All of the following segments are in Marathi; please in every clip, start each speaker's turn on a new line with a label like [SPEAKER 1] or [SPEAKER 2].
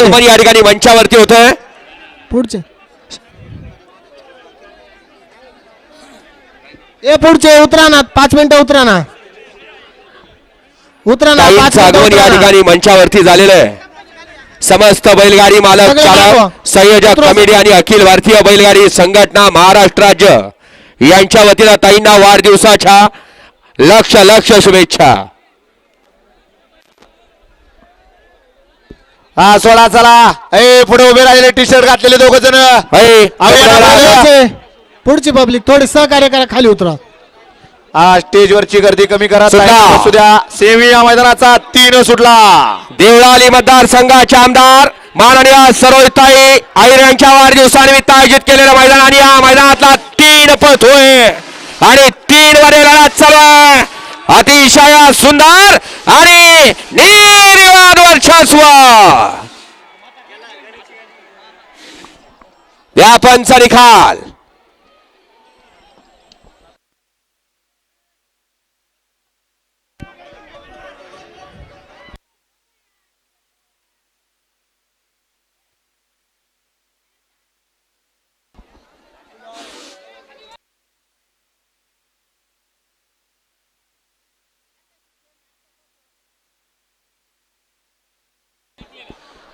[SPEAKER 1] आगमन या ठिकाणी मंचावरती होत आहे
[SPEAKER 2] पुढचे. ए पुढचे उतरा ना. पाच मिनिटं उतरा ना. उतरा ना पाच मिनिटं
[SPEAKER 1] आगमन या
[SPEAKER 2] ना.
[SPEAKER 1] ठिकाणी मंचावरती झालेलं आहे. समस्त बैलगाडी मालक
[SPEAKER 2] सगळे
[SPEAKER 1] चालक. संयोजक
[SPEAKER 2] उतरा.
[SPEAKER 1] कमिटी आणि अखिल भारतीय बैलगाडी संघटना महाराष्ट्र राज्य. यांच्या वतीनं ताईंना वाढदिवसाच्या लक्ष लक्ष शुभेच्छा.
[SPEAKER 3] हा सोडा चला. ए पुढे उभे राहिलेले टी शर्ट घातलेले दोघ जण.
[SPEAKER 2] पुढचे. पब्लिक थोडी सहकार्य करा खाली उतरा.
[SPEAKER 3] हा स्टेज वरची गर्दी कमी करा
[SPEAKER 1] सुद्धा.
[SPEAKER 3] ताई, असू द्या. सेमी या मैदानाचा तीन सुटला.
[SPEAKER 1] देवळाली मतदारसंघाचे आमदार माननीय सरोजताई आईर यांच्या वाढदिवसानिमित्त आयोजित केलेलं मैदान आणि या मैदानातला तीन पथ होय. आणि तीन मध्ये लढत चालू अतिशय सुंदर आणि निर्वाद वाचवा या पंचा निकाल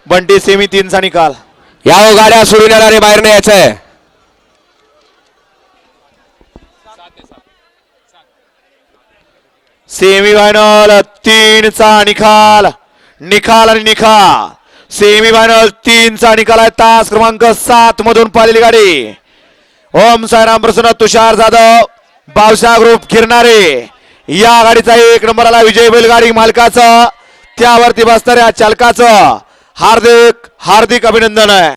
[SPEAKER 3] बंटी सेमी तीनचा निकाल.
[SPEAKER 1] या हो गाड्या सोडून येणारे बाहेर नाही
[SPEAKER 3] सेमी फायनल तीनचा निकाल. निकाल आणि निकाल. सेमी फायनल तीनचा निकाल आहे तास क्रमांक सात मधून पाहिलेली गाडी. ओम साईराम प्रसन्न तुषार जाधव बावशा ग्रुप गिरणारे या गाडीचा एक नंबर आला विजय बैलगाडी मालकाचं. त्यावरती बसणाऱ्या चालकाचं. हार्दिक हार्दिक अभिनंदन आहे.